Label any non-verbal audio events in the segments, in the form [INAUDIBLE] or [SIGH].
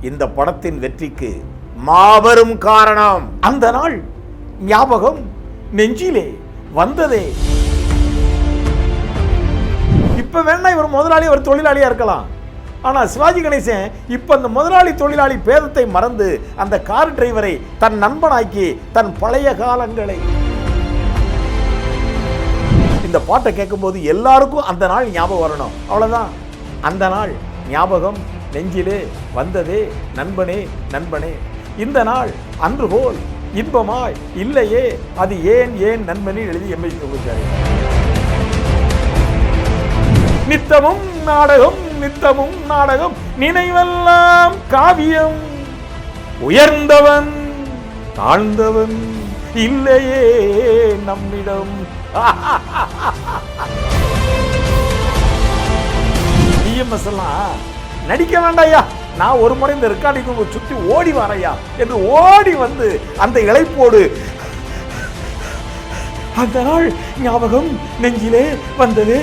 இந்த படத்தின் வெற்றிக்கு மாபெரும் காரணம். அந்த நாள் ஞாபகம் நெஞ்சிலே வந்ததே. இப்ப வேணா இவர் முதலாளி ஒரு தொழிலாளியா இருக்கலாம். ஆனா சிவாஜி கணேசன் இப்ப அந்த முதலாளி தொழிலாளி பேதத்தை மறந்து அந்த கார் டிரைவரை தன் நண்பனாக்கி தன் பழைய காலங்களை. இந்த பாட்டை கேட்கும்போது எல்லாருக்கும் அந்த நாள் ஞாபகம் வரணும். அவ்வளவுதான். அந்த நாள் ஞாபகம் நெஞ்சிலே வந்ததே நண்பனே நண்பனே. இந்த நாள் அன்று போல் இன்பமாய் இல்லையே அது ஏன் ஏன் நண்பனே எழுதி எம்மை கொடுத்தாரு நித்தமும் நாடகம் நித்தமும் நாடகம் நினைவெல்லாம் காவியம். உயர்ந்தவன் தாழ்ந்தவன் இல்லையே நம்மிடம். இஎம்எஸ் எல்லாம் நடிக்க வேண்டாயா நான் ஒரு முறை இந்த ரெக்கார்டிங் சுற்றி ஓடி வரையா என்று ஓடி வந்து அந்த இழைப்போடு அந்த நாள் ஞாபகம் நெஞ்சிலே வந்தது.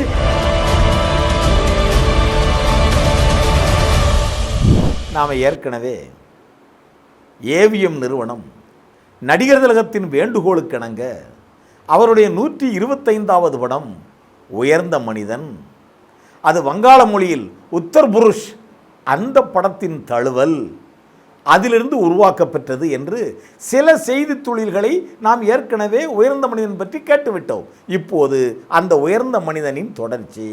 நாம் ஏற்கனவே ஏவிஎம் நிறுவனம் நடிகர் திலகத்தின் வேண்டுகோளுக்கிணங்க அவருடைய நூற்றி இருபத்தைந்தாவது படம் உயர்ந்த மனிதன். அது வங்காள மொழியில் உத்தர் புருஷ் அந்த படத்தின் தழுவல் அதிலிருந்து உருவாக்கப்பட்டது என்று சில செய்தி தொழில்களை நாம் ஏற்கனவே உயர்ந்த மனிதன் பற்றி கேட்டுவிட்டோம். இப்போது அந்த உயர்ந்த மனிதனின் தொடர்ச்சி.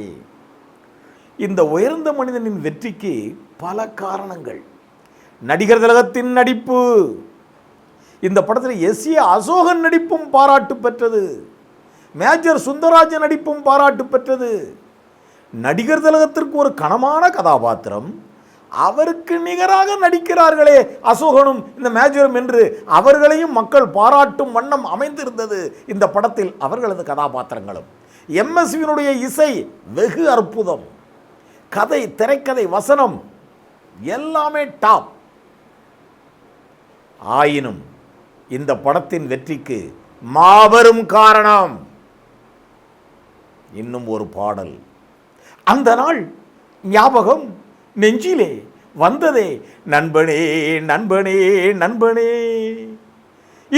இந்த உயர்ந்த மனிதனின் வெற்றிக்கு பல காரணங்கள். நடிகர் திலகத்தின் நடிப்பு. இந்த படத்தில் எஸ் ஏ அசோகன் நடிப்பும் பாராட்டு பெற்றது. மேஜர் சுந்தராஜன் நடிப்பும் பாராட்டு பெற்றது. நடிகர் திலகத்திற்கு ஒரு கனமான கதாபாத்திரம். அவருக்கு நிகராக நடிக்கிறார்களே அசோகனும் இந்த மேஜரும் என்று அவர்களையும் மக்கள் பாராட்டும் வண்ணம் அமைந்திருந்தது இந்த படத்தில் அவர்களது கதாபாத்திரங்களும். எம்எஸ்வியினுடைய இசை வெகு அற்புதம். கதை திரைக்கதை வசனம் எல்லாமே டாப். ஆயினும் இந்த படத்தின் வெற்றிக்கு மாபெரும் காரணம் இன்னும் ஒரு பாடல். அந்த நாள் ஞாபகம் நெஞ்சிலே வந்ததே நண்பனே நண்பனே நண்பனே.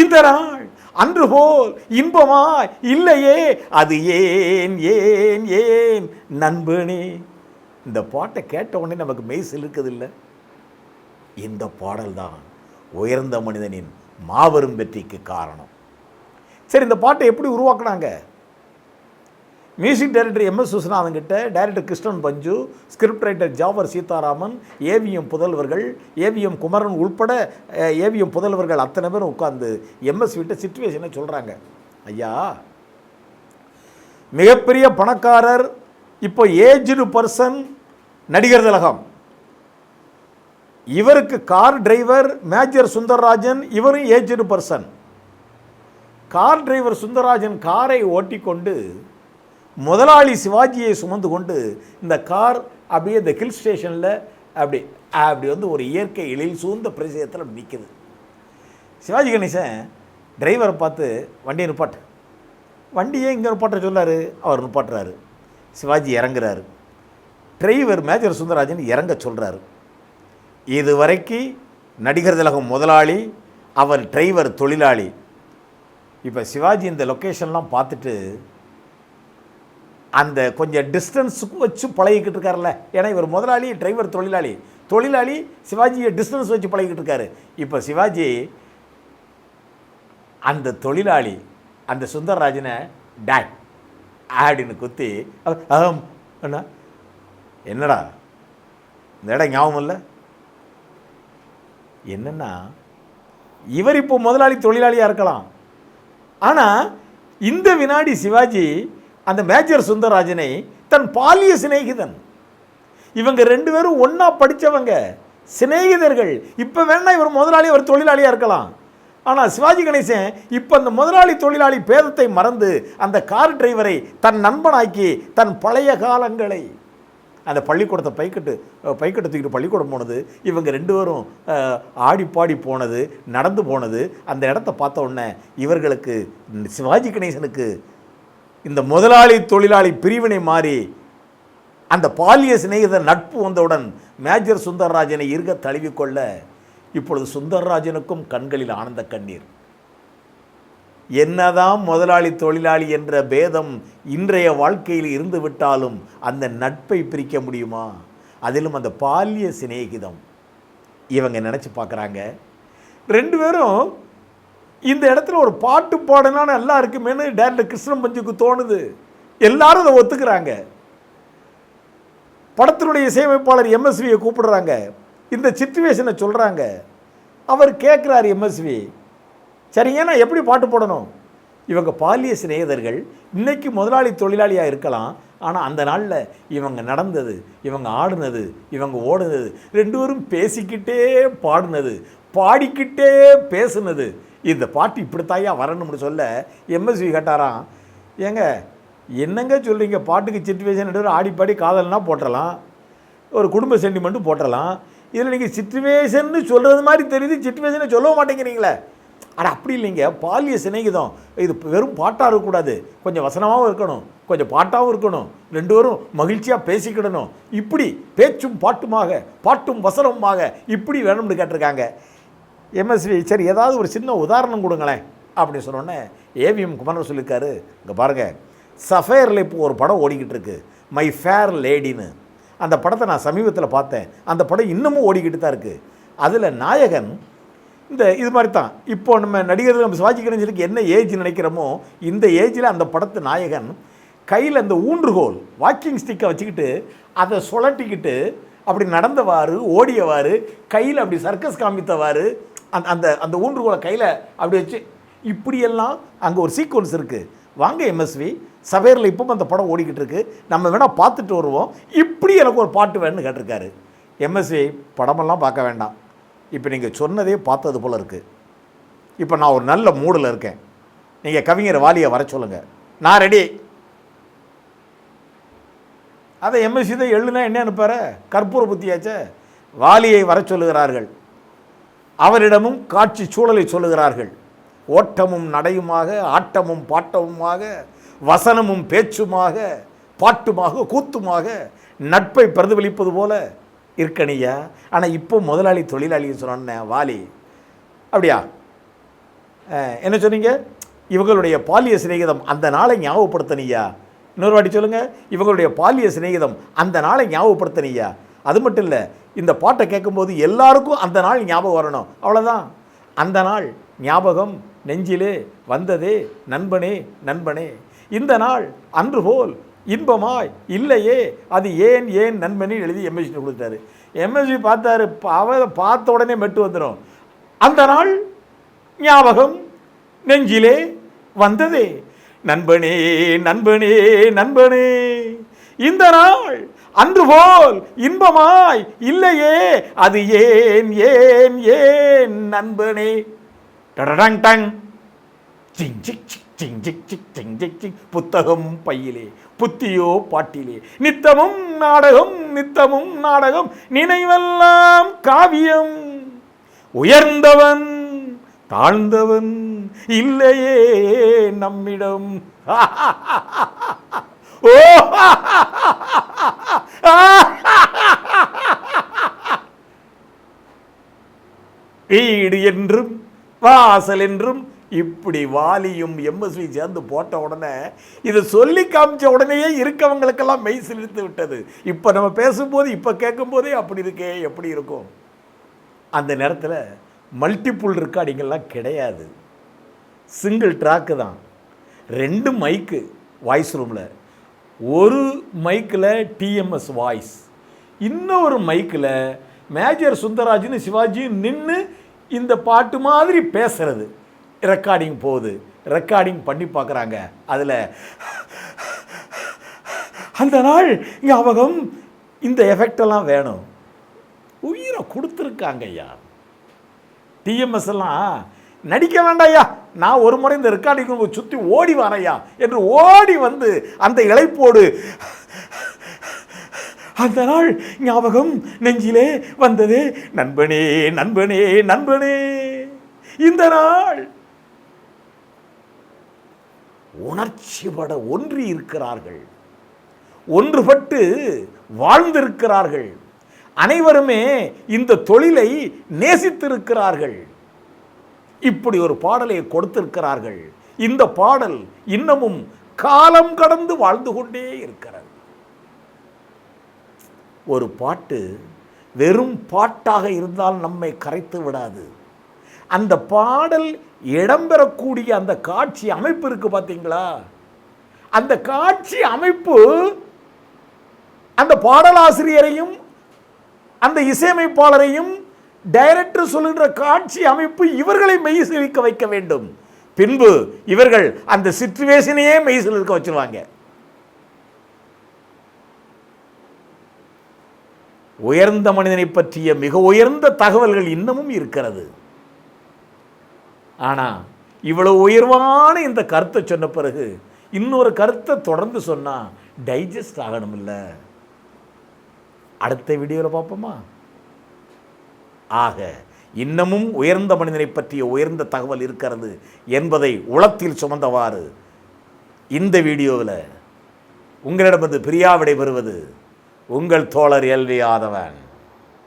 இந்த நாள் அன்று போல் இன்பமாய் இல்லையே அது ஏன் ஏன் ஏன் நண்பனே. இந்த பாட்டை கேட்ட உடனே நமக்கு மெய் சிலுக்குதில்லை இந்த பாடல் தான் உயர்ந்த மனிதனின் மாபெரும் வெற்றிக்கு காரணம். சரி இந்த பாட்டை எப்படி உருவாக்குனாங்க? Music director M S director Krishnan Panju script writer Javar Seetharaman AVM புதல்வர்கள் ஏவிஎம் குமரன் உள்பட ஏவிஎம் புதல்வர்கள் அத்தனை பேரும் உட்காந்து எம்எஸ் வீட்டை சுச்சுவேஷனை சொல்கிறாங்க ஐயா மிகப்பெரிய பணக்காரர் இப்போ ஏஜ்டு பர்சன் நடிகர் திலகம். இவருக்கு கார் டிரைவர் மேஜர் சுந்தரராஜன் இவரும் aged person car driver Sundararajan காரை ஓட்டிக்கொண்டு முதலாளி சிவாஜியை சுமந்து கொண்டு இந்த கார் அப்படியே இந்த ஹில் ஸ்டேஷனில் அப்படி அப்படி வந்து ஒரு இயற்கை எழில் சூழ்ந்த பிரதேசத்தில் அப்படி சிவாஜி கணேசன் டிரைவரை பார்த்து வண்டியை நிப்பாட்டு. வண்டியே இங்கே நிப்பாட்ட சொல்லாரு அவர் நிப்பாட்டுறாரு. சிவாஜி இறங்குறாரு. டிரைவர் மேஜர் சுந்தரராஜன் இறங்க சொல்கிறாரு இது வரைக்கும் நடிகர் திலகம் முதலாளி அவர் டிரைவர் தொழிலாளி. இப்போ சிவாஜி இந்த லொக்கேஷன்லாம் பார்த்துட்டு அந்த கொஞ்சம் டிஸ்டன்ஸுக்கு வச்சு பழகிக்கிட்டு இருக்காருல்ல. ஏன்னா இவர் முதலாளி டிரைவர் தொழிலாளி. தொழிலாளி சிவாஜியை டிஸ்டன்ஸ் வச்சு பழகிக்கிட்டு இருக்காரு. இப்போ சிவாஜி அந்த தொழிலாளி அந்த சுந்தரராஜனை டேக் ஆடின்னு குத்தி அவ- அண்ணா என்னடா? இந்த இடம் ஞாபகம் இல்லை? என்னன்னா இவர் இப்போ முதலாளி தொழிலாளியாக இருக்கலாம். ஆனால் இந்த வினாடி சிவாஜி அந்த மேஜர் சுந்தரராஜனை தன் பாலிய சிநேகிதன். இவங்க ரெண்டு பேரும் ஒன்றா படித்தவங்க சிநேகிதர்கள். இப்போ வேணால் இவர் முதலாளி ஒரு தொழிலாளியாக இருக்கலாம். ஆனால் சிவாஜி கணேசன் இப்போ அந்த முதலாளி தொழிலாளி பேதத்தை மறந்து அந்த கார் டிரைவரை தன் நண்பனாக்கி தன் பழைய காலங்களை. அந்த பள்ளிக்கூடத்தை பைக்கட்டு அஹ், தூக்கிட்டு பள்ளிக்கூடம் போனது இவங்க ரெண்டு பேரும் ஆடிப்பாடி ஆடி பாடி போனது நடந்து போனது அந்த இடத்த பார்த்த உடனே இவர்களுக்கு சிவாஜி கணேசனுக்கு இந்த முதலாளி தொழிலாளி பிரிவினை மாறி அந்த பாலிய சிநேகித நட்பு வந்தவுடன் மேஜர் சுந்தரராஜனை இருக தழுவிக்கொள்ள இப்பொழுது சுந்தரராஜனுக்கும் கண்களில் ஆனந்த கண்ணீர். என்னதான் முதலாளி தொழிலாளி என்ற பேதம் இன்றைய வாழ்க்கையில் இருந்து விட்டாலும் அந்த நட்பை பிரிக்க முடியுமா? அதிலும் அந்த பாலிய சிநேகிதம். இவங்க நினச்சி பார்க்குறாங்க. ரெண்டு பேரும் இந்த இடத்துல ஒரு பாட்டு பாடலாம் நல்லா இருக்குமேனு டேரக்டர் கிருஷ்ணன் பஞ்சுக்கு தோணுது. எல்லாரும் அதை ஒத்துக்கிறாங்க. படத்தினுடைய இசையமைப்பாளர் எம்எஸ்வியை கூப்பிடுறாங்க. இந்த சிச்சுவேஷனை சொல்கிறாங்க அவர் கேட்குறாரு எம்எஸ்வி சரிங்க நான் எப்படி பாட்டு போடணும்? இவங்க பாலிய சிநேகிதர்கள் இன்னைக்கு முதலாளி தொழிலாளியாக இருக்கலாம் ஆனால் அந்த நாளில் இவங்க நடந்தது இவங்க ஆடுனது இவங்க ஓடுனது ரெண்டு பேரும் பேசிக்கிட்டே பாடினது பாடிக்கிட்டே பேசுனது இந்த பாட்டு இப்படித்தாயா வரணும்னு சொல்ல எம்எஸ்வி கேட்டாராம். ஏங்க என்னங்க சொல்கிறீங்க பாட்டுக்கு சிச்சுவேஷன் ஆடி பாடி காதல்னா போட்டலாம் ஒரு குடும்ப சென்டிமெண்ட்டு போட்டலாம் இதில் நீங்கள் சிச்சுவேஷன்னு சொல்கிறது மாதிரி தெரியுது சிச்சுவேஷனை சொல்ல மாட்டேங்கிறீங்களே. ஆனால் அப்படி இல்லைங்க. பாலிய சிநேகிதம். இது வெறும் பாட்டாக இருக்கக்கூடாது. கொஞ்சம் வசனமாகவும் இருக்கணும். கொஞ்சம் பாட்டாகவும் இருக்கணும். ரெண்டு பேரும் மகிழ்ச்சியாக பேசிக்கிடணும். இப்படி பேச்சும் பாட்டுமாக பாட்டும் வசனமாக இப்படி வேணும்னு கேட்டிருக்காங்க. எம்எஸ்வி சரி ஏதாவது ஒரு சின்ன உதாரணம் கொடுங்களேன். அப்படின்னு சொன்னோன்னே ஏவிஎம் குமரன் சொல்லியிருக்காரு இங்கே பாருங்கள் சஃபேரில் இப்போ ஒரு படம் ஓடிக்கிட்டு இருக்குது மை ஃபேர் லேடின்னு அந்த படத்தை நான் சமீபத்தில் பார்த்தேன். அந்த படம் இன்னமும் ஓடிக்கிட்டு தான் இருக்குது அதில் நாயகன் இந்த இது மாதிரி தான். இப்போ நம்ம நடிகர்கள் நம்ம சிவாஜி கணேசனுக்கு என்ன ஏஜ் நினைக்கிறோமோ இந்த ஏஜில் அந்த படத்து நாயகன் கையில் அந்த ஊன்றுகோல் வாக்கிங் ஸ்டிக்கை வச்சுக்கிட்டு அதை சுழட்டிக்கிட்டு அப்படி நடந்தவாறு ஓடியவாறு கையில் அப்படி சர்க்கஸ் காமித்தவாறு அந்த அந்த அந்த ஊன்றுகோலை கையில் அப்படி வச்சு இப்படியெல்லாம் அங்கே ஒரு சீக்வன்ஸ் இருக்குது வாங்க எம்எஸ்வி சவேரில் இப்போ அந்த படம் ஓடிக்கிட்டு இருக்கு. நம்ம வேணால் பார்த்துட்டு வருவோம். இப்படி எனக்கு ஒரு பாட்டு வேணும்னு கேட்டிருக்காரு. எம்எஸ்வி படமெல்லாம் பார்க்க வேண்டாம். இப்போ நீங்கள் சொன்னதே பார்த்தது போல் இருக்குது இப்போ நான் ஒரு நல்ல மூடில் இருக்கேன். நீங்கள் கவிஞர் வாலியை வர சொல்லுங்கள் நான் ரெடி அதை எம்எஸ்சி தான் எழுதுனா என்ன அனுப்பார? கற்பூர புத்தியாச்சே வாலியை வர சொல்லுகிறார்கள். அவரிடமும் காட்சி சூழலை சொல்லுகிறார்கள். ஓட்டமும் நடையுமாக ஆட்டமும் பாட்டமுமாக வசனமும் பேச்சுமாக பாட்டுமாக கூத்துமாக நட்பை பிரதிபலிப்பது போல இருக்கணியா? ஆனால் இப்போ முதலாளி தொழிலாளின்னு சொன்னேன் வாலி அப்படியா? என்ன சொன்னீங்க? இவங்களுடைய பாலிய சிநேகிதம் அந்த நாளை ஞாபகப்படுத்தணியா இன்னொரு வாட்டி சொல்லுங்கள் இவங்களுடைய பாலிய சிநேகிதம் அந்த நாளை ஞாபகப்படுத்தணியா அது மட்டும் இல்லை இந்த பாட்டை கேட்கும்போது எல்லாருக்கும் அந்த நாள் ஞாபகம் வரணும். அவ்வளோதான் அந்த நாள் ஞாபகம் நெஞ்சிலே வந்ததே நண்பனே நண்பனே. இந்த நாள் அன்று போல் இன்பமாய் இல்லையே அது ஏன் ஏன் நண்பனே எழுதி எம்எஸ்சி கொடுத்தாரு. எம்எஸ்வி பார்த்தாரு அவ பார்த்த உடனே மெட்டு வந்துடும் அந்த நாள் ஞாபகம் நெஞ்சிலே வந்ததே. நண்பனே நண்பனே நண்பனே. இந்த நாள் அன்று போல் இன்பமாய் இல்லையே அது ஏன் ஏன் ஏன் நண்பனே? டடடங் டங். சிங் சிக் சிக் சிங் சிக் சிக் சிங் சிக் சிக் புத்தகம் பையிலே புத்தியோ பாட்டிலே. நித்தமும் நாடகம் நித்தமும் நாடகம். நினைவெல்லாம் காவியம். உயர்ந்தவன் தாழ்ந்தவன் இல்லையே நம்மிடம். ஓ [LAUGHS] வீடு என்றும் வாசல் என்றும் இப்படி வாலியும் எம்எஸ்வி சேர்ந்து போட்ட உடனே இதை சொல்லி காமிச்ச உடனேயே இருக்கவங்களுக்கெல்லாம் மெய் சிலிர்த்து விட்டது. இப்போ நம்ம பேசும்போது இப்போ கேட்கும்போதே அப்படி இருக்கே எப்படி இருக்கும்? அந்த நேரத்தில் மல்டிப்புள் ரெக்கார்டிங்கெல்லாம் கிடையாது. சிங்கிள் ட்ராக்கு தான். ரெண்டு மைக்கு வாய்ஸ் ரூமில் ஒரு மைக்கில் டிஎம்எஸ் வாய்ஸ் இன்னொரு மைக்கில் மேஜர் சுந்தரராஜன் சிவாஜியும் நின்று இந்த பாட்டு மாதிரி பேசுறது. ரெக்கார்டிங் போகுது. ரெக்கார்டிங் பண்ணி பார்க்குறாங்க. அதில் அந்த நாள் ஞாபகம் இந்த எஃபெக்டெல்லாம் வேணும். உயிரை கொடுத்துருக்காங்க ஐயா. டிஎம்எஸ் எல்லாம் நடிக்க வேண்டாயா நான் ஒரு முறை இந்த ரெக்கார்டிங் சுற்றி ஓடி வரையா என்று ஓடி வந்து அந்த இழைப்போடு அந்த நாள் ஞாபகம் நெஞ்சிலே வந்தது. நண்பனே நண்பனே நண்பனே இந்த நாள் உணர்ச்சி பட ஒன்றி இருக்கிறார்கள். ஒன்றுபட்டு வாழ்ந்திருக்கிறார்கள். அனைவருமே இந்த தொழிலை நேசித்திருக்கிறார்கள். இப்படி ஒரு பாடலை கொடுத்திருக்கிறார்கள். இந்த பாடல் இன்னமும் காலம் கடந்து வாழ்ந்து கொண்டே இருக்கிறது. ஒரு பாட்டு வெறும் பாட்டாக இருந்தால் நம்மை கரைத்து விடாது. அந்த பாடல் இடம்பெறக்கூடிய அந்த காட்சி அமைப்பு இருக்கு பார்த்தீங்களா அந்த காட்சி அமைப்பு அந்த பாடலாசிரியரையும் அந்த இசையமைப்பாளரையும் டைரக்டர் சொல்லுகிற காட்சி அமைப்பு இவர்களை மெய் சிலிக்க வைக்க வேண்டும். பின்பு இவர்கள் அந்த சிச்சுவேஷனையே மெய் சிலிர்க்க வச்சிருவாங்க. உயர்ந்த மனிதனை பற்றிய மிக உயர்ந்த தகவல்கள் இன்னமும் இருக்கிறது. ஆனா இவ்வளவு உயர்வான இந்த கருத்தை சொன்ன பிறகு இன்னொரு கருத்தை தொடர்ந்து சொன்னா டைஜஸ்ட் ஆகணும் இல்லை அடுத்த வீடியோவில் பார்ப்போமா? ஆக இன்னமும் உயர்ந்த மனிதனை பற்றிய உயர்ந்த தகவல் இருக்கிறது என்பதை உளத்தில் சுமந்தவாறு இந்த வீடியோவில் உங்களிடமிருந்து பிரியா விடைபெறுவது உங்கள் தோழர் எல்வி ஆதவன்.